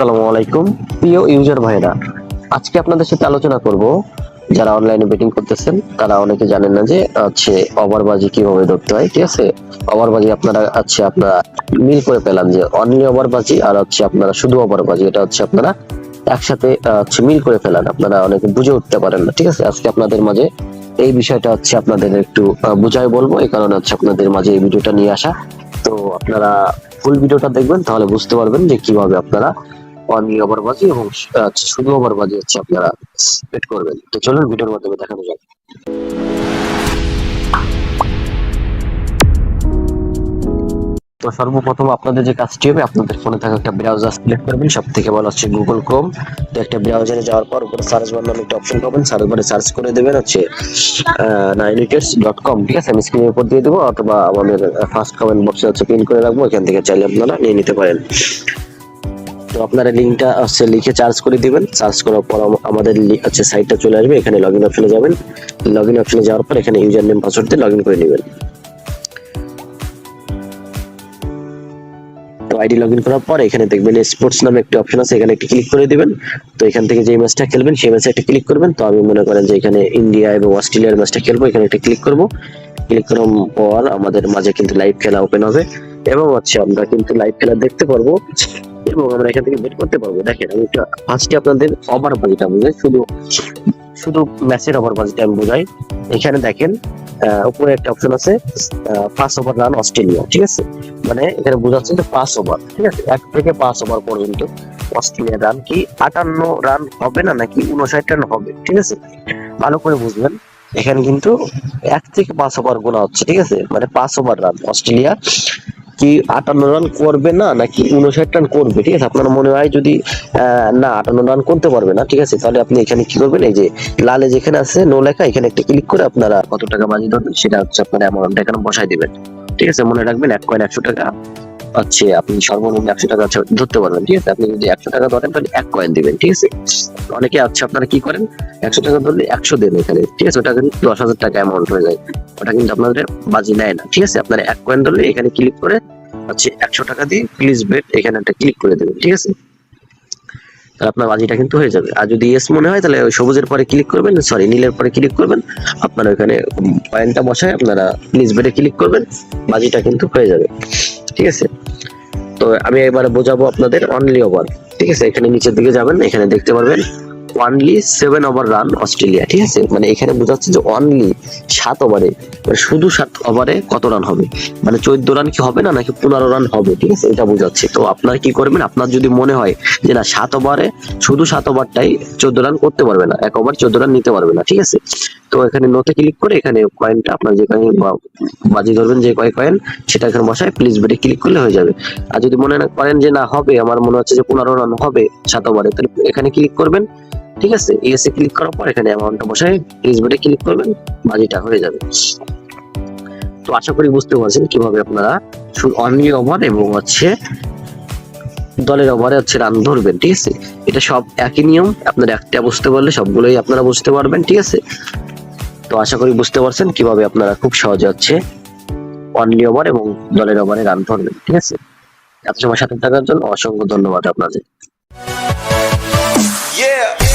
আসসালামু আলাইকুম, প্রিয় ইউজার ভাইরা আজকে আপনাদের সাথে আলোচনা করব, যারা অনলাইনে বেটিং করতেছেন, তারা অনেকে জানেন না যে হচ্ছে ওভারবাজি কীভাবে ধরতে হয়, ঠিক আছে? ওভারবাজি আপনারা হচ্ছে আপনারা মিল করে পেলাম যে অনলি ওভারবাজি আর হচ্ছে আপনারা শুধু ওভারবাজি এটা হচ্ছে আপনারা একসাথে হচ্ছে মিল করে ফেলান। আপনারা অনেকে বুঝে উঠতে পারেন না, ঠিক আছে? আজকে আপনাদের মাঝে এই বিষয়টা হচ্ছে আপনাদের একটু বুঝাই বলব, এই কারণে হচ্ছে আপনাদের মাঝে এই ভিডিওটা নিয়ে আসা। তো আপনারা ফুল ভিডিওটা দেখবেন, তাহলে বুঝতে পারবেন যে কীভাবে আপনারা অনলি ওভারবাজি এবং আহ, হচ্ছে শুধু ওভারবাজি হচ্ছে আপনারা সেট করবেন। তো চলুন ভিডিওর মাধ্যমে দেখানো যাক। তো সর্বপ্রথম আপনাদের যে কাজটি হবে আপনাদের ফোনে থাকা একটা ব্রাউজার সিলেক্ট করবেন। সব থেকে ভালো হচ্ছে গুগল ক্রোম তো একটা ব্রাউজারে যাওয়ার পর উপরে সার্চ বার নামে একটা অপশন পাবেন। সার্চ বারে সার্চ করে দেবেন হচ্ছে নাইনিটেস ডট কম ঠিক আছে? আমি স্ক্রিনের উপর দিয়ে দেবো অথবা আমাদের ফার্স্ট কমেন্ট বক্সে হচ্ছে পিন করে রাখব। এখান থেকে চাইলে আপনারা নিয়ে নিতে পারেন। আপনারা লিঙ্কটা হচ্ছে লিখে চার্জ করে দিবেন। চার্জ করার পর আমাদের হচ্ছে সাইটটা চলে আসবে, এখানে লগ ইন অপশনে যাবেন। লগ ইন অপশনে যাওয়ার পর এখানে ইউজার নেম পাসওয়ার্ড দিয়ে লগ ইন করে নেবেন। তো আইডি লগ ইন করার পর এখানে দেখবেন স্পোর্টস নামে একটা অপশন আছে, এখানে একটি ক্লিক করে দিবেন। তো এখান থেকে যে ম্যাচটা খেলবেন, সেই ম্যাচে একটা ক্লিক করবেন। তো আমি মনে করেন যে এখানে ইন্ডিয়া এবং অস্ট্রেলিয়ার ম্যাচটা খেলব, এখানে একটা ক্লিক করব। ক্লিক করার পর আমাদের মাঝে কিন্তু লাইভ খেলা ওপেন হবে। এবং হচ্ছে আমরা কিন্তু লাইভ খেলা দেখতে পারব এবং আমরা এখান থেকে বের করতে পারব। দেখেন, আমি একটা ফার্স্টে আপনাদের ওভার বাজিটা বুঝাই। শুধু শুধু ম্যাচের ওভার বাজিটা আমি বোঝাই। এখানে দেখেন উপরে একটা অপশন আছে পাঁচ ওভার রান অস্ট্রেলিয়া, ঠিক আছে? মানে এখানে বোঝাচ্ছে যে পাঁচ ওভার ঠিক আছে? এক থেকে পাঁচ ওভার পর্যন্ত অস্ট্রেলিয়ার রান কি আটান্ন রান হবে না, নাকি উনষাট রান হবে, ঠিক আছে? ভালো করে বুঝবেন। এখানে কিন্তু এক থেকে পাঁচ ওভার গোনা হচ্ছে, ঠিক আছে? মানে পাঁচ ওভার রান অস্ট্রেলিয়া। কি আটান্ন রান করবে না, নাকি উনষাট রান করবে, ঠিক আছে? আপনার মনে হয় যদি না, আটান্ন রান করতে পারবে না, ঠিক আছে? তাহলে আপনি এখানে কি করবেন? এই যে লালে যেখানে আছে, নো লেখা, এখানে একটা ক্লিক করে আপনারা কত টাকা বাজি ধরবেন, সেটা হচ্ছে আপনার অ্যামাউন্টটা এখানে বসাই দেবেন, ঠিক আছে? মনে রাখবেন এক কয়েন একশো টাকা। হচ্ছে আপনি সর্বনিম্ন একশো টাকা ধরতে পারবেন, ঠিক আছে? আপনি যদি একশো টাকা ধরেন, তাহলে এক কয়েন দিবেন, ঠিক আছে? অনেকে আচ্ছা আপনারা কি করেন? একশো টাকা ধরলে একশো দেন এখানে, ঠিক আছে? ওটা কিন্তু দশ হাজার টাকা অ্যামাউন্ট হয়ে যায়। ওটা কিন্তু আপনাদের বাজি নেয় না, ঠিক আছে? আপনারা এক কয়েন ধরলে এখানে ক্লিক করে হচ্ছে একশো টাকা দিয়ে প্লিজ বেট এখানে একটা ক্লিক করে দেবেন, ঠিক আছে? তাহলে আপনার বাজিটা কিন্তু হয়ে যাবে। আর যদি এস মনে হয়, তাহলে ওই সবুজের পরে ক্লিক করবেন সরি নীলের পরে ক্লিক করবেন। আপনার ওখানে পয়েন্টটা বসায় আপনারা প্লিজ বেটে ক্লিক করবেন, বাজিটা কিন্তু হয়ে যাবে। ঠিক আছে? তো আমি এবারে বোঝাবো আপনাদের অনলি ওভার ঠিক আছে? এখানে নিচের দিকে যাবেন, এখানে দেখতে পারবেন only seven over run Australia ঠিক আছে? মানে এখানে বোঝাচ্ছে যে অনলি সাত ওভারে মানে শুধু সাত ওভারে কত রান হবে? মানে চোদ্দ রান কি হবে না, নাকি পনেরো রান হবে, ঠিক আছে? এটা বোঝাচ্ছে তো আপনারা কি করবেন? আপনার যদি মনে হয় যে না, সাত ওভারে শুধু সাত ওভারটাই চোদ্দ রান করতে পারবে না, এক ওভার চোদ্দ রান নিতে পারবে না, ঠিক আছে? তো এখানে নোতে ক্লিক করে এখানে কয়েনটা আপনার যে কয়েন বাজি ধরবেন যে কয় কয়েন সেটা এখানে বসায় প্লিজ বেটে ক্লিক করলে হয়ে যাবে। আর যদি মনে করেন যে না হবে, আমার মনে হচ্ছে যে পনেরো রান হবে সাত ওভারে তাহলে এখানে ক্লিক করবেন। ঠিক আছে এসে ক্লিক করার পর এখানে অ্যামাউন্টটা প্লিজ বেটে ক্লিক করবেন বাজিটা হয়ে যাবে। তো আশা করি বুঝতে পারছেন কীভাবে আপনারা অনলি ওভার এবং হচ্ছে দলের ওভারে হচ্ছে রান ধরবেন, ঠিক আছে? এটা সব একই নিয়ম, আপনারা একটা বুঝতে পারলে সবগুলোই আপনারা বুঝতে পারবেন, ঠিক আছে? তো আশা করি বুঝতে পারছেন কীভাবে আপনারা খুব সহজে হচ্ছে অনলি ওভার এবং দলের ওভারে রান ধরবেন, ঠিক আছে? এত সময় সাথে থাকার জন্য অসংখ্য ধন্যবাদ আপনাদের। Yeah.